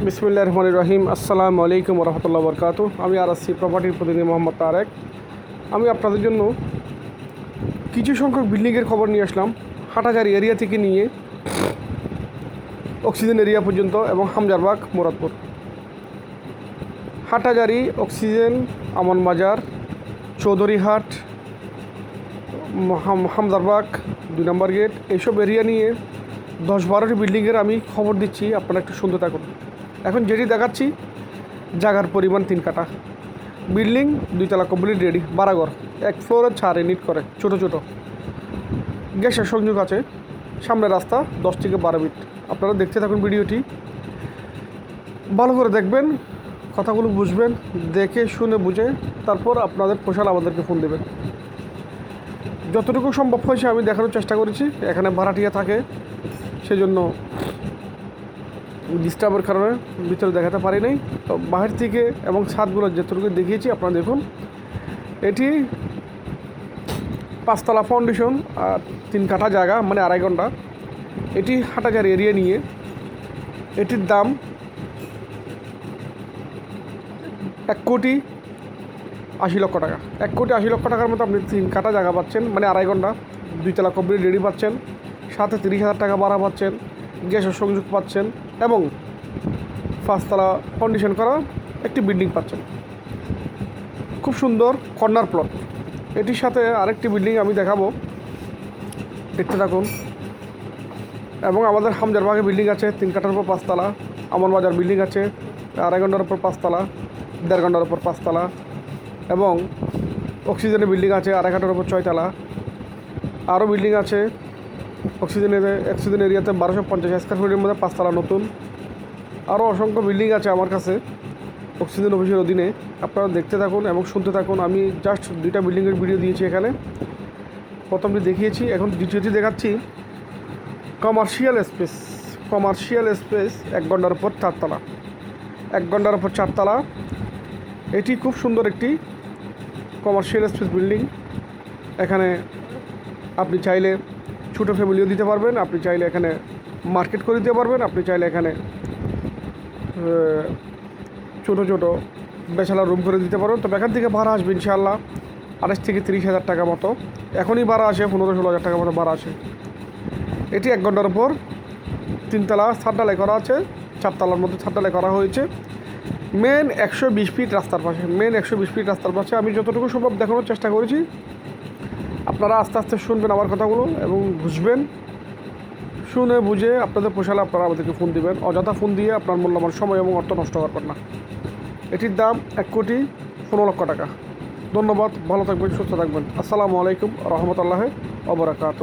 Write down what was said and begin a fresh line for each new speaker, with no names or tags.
বিসমুল্লাহ রহমান রহিম। আসসালামু আলাইকুম রহমতুল্লাহ বরকাত। আমি আর আসছি প্রপার্টির প্রতিনিধি মোহাম্মদ তারেক। আমি আপনাদের জন্য কিছু সংখ্যক বিল্ডিংয়ের খবর নিয়ে আসলাম। হাটাজারি এরিয়া থেকে নিয়ে অক্সিজেন এরিয়া পর্যন্ত এবং হামজারবাগ মুরাদপুর। হাটাজারি অক্সিজেন, আমন বাজার চৌধুরীহাট হাম- হামদারবাগ দুই নম্বর গেট, এইসব এরিয়া নিয়ে দশ বারোটি বিল্ডিংয়ের আমি খবর দিচ্ছি। আপনারা একটু শুনতে থাকুন। এখন যেটি দেখাচ্ছি, জায়গার পরিমাণ তিন কাটা বিল্ডিং দুইতলা কমপ্লিট রেডি বারাঘর এক ফ্লোরে চার ইউনিট করে, ছোট ছোট। গ্যাসের সংযোগ আছে, সামনে রাস্তা, দশ থেকে বারো মিনিট। আপনারা দেখতে থাকুন ভিডিওটি। ভালো করে দেখবেন, কথাগুলো বুঝবেন, দেখে, শুনে, বুঝে, তারপর আপনাদের পোশাল আমাদেরকে ফোন দেবেন। যতটুকু সম্ভব হয়েছে আমি দেখানোর চেষ্টা করেছি, এখানে ভাড়াটিয়া থাকে, সেজন্য ডিস্টার্বের কারণে ভিতরে দেখাতে পারি নাই। তো বাহির থেকে এবং ছাদগুলো যতটুকু দেখিয়েছি, আপনারা দেখুন। এটি পাঁচতলা ফাউন্ডেশন আর তিন কাঠা জায়গা মানে আড়াই ঘণ্টা। এটি হাটাজার এরিয়া নিয়ে। এটির দাম এক কোটি আশি লক্ষ টাকা। এক কোটি আশি লক্ষ টাকার মতো আপনি তিন কাটা জায়গা পাচ্ছেন মানে আড়াই ঘণ্টা। দুই তলা কমপ্লিট রেডি পাচ্ছেন। সাথে তিরিশ হাজার টাকা ভাড়া পাচ্ছেন। গ্যাসের সংযোগ পাচ্ছেন। এবং পাঁচতলা কন্ডিশন করা একটি বিল্ডিং পাচ্ছেন। খুব সুন্দর কর্নার প্লট এটির সাথে আরেকটি বিল্ডিং আমি দেখাবো। দেখতে থাকুন। এবং আমাদের হামজারবাগে বিল্ডিং আছে, তিন কাঠার উপর পাঁচতলা, আমন বাজার বিল্ডিং আছে, আড়াই ঘণ্টার উপর পাঁচতলা, দেড় ঘণ্টার উপর পাঁচতলা, এবং অক্সিজেনের বিল্ডিং আছে, আড়াই ঘণ্টার উপর ছয়তলা। আরও বিল্ডিং আছে অক্সিজেনের অক্সিজেন এরিয়াতে বারোশো পঞ্চাশ স্কোয়ার ফিটের মধ্যে পাঁচতলা নতুন। আরও অসংখ্য বিল্ডিং আছে আমার কাছে অক্সিজেন অফিসের অধীনে। আপনারা দেখতে থাকুন এবং শুনতে থাকুন। আমি জাস্ট দুইটা বিল্ডিংয়ের ভিডিও দিয়েছি এখানে। প্রথমটি দেখিয়েছি, এখন দ্বিতীয়টি দেখাচ্ছি। কমার্শিয়াল স্পেস কমার্শিয়াল স্পেস এক ঘণ্টার উপর চারতলা। এক ঘণ্টার উপর চারতলা। এটি খুব সুন্দর একটি কমার্শিয়াল স্পেস বিল্ডিং। এখানে আপনি চাইলে ছোটো ফ্যামিলিও দিতে পারবেন। আপনি চাইলে এখানে মার্কেট করে দিতে পারবেন। আপনি চাইলে এখানে ছোটো ছোটো বেচালার রুম করে দিতে পারবেন। তবে এখান থেকে ভাড়া আসবে ইনশাআল্লাহ। আড়াইশ থেকে তিরিশ হাজার টাকা মতো। এখনই ভাড়া আসে, পনেরো ষোলো হাজার টাকা মতো ভাড়া আসে। এটি এক ঘণ্টার উপর। তিনতলা ছাদডালাই করা আছে। চারতলার মধ্যে ছাদডালাই করা হয়েছে। মেন একশো বিশ ফিট রাস্তার পাশে। মেন একশো বিশ ফিট রাস্তার পাশে। আমি যতটুকু সম্ভব দেখানোর চেষ্টা করেছি। আপনারা আস্তে আস্তে শুনবেন আমার কথাগুলো এবং বুঝবেন, শুনে বুঝে আপনাদের পোষালে আপনারা আমাদেরকে ফোন দিবেন। অযথা ফোন দিয়ে আপনার মূল্যবান সময় এবং অর্থ নষ্ট করবেন না। এটির দাম এক কোটি পনেরো লক্ষ টাকা। ধন্যবাদ, ভালো থাকবেন, সুস্থ থাকবেন। আসসালামু আলাইকুম, রহমতুল্লাহ অবরাকাত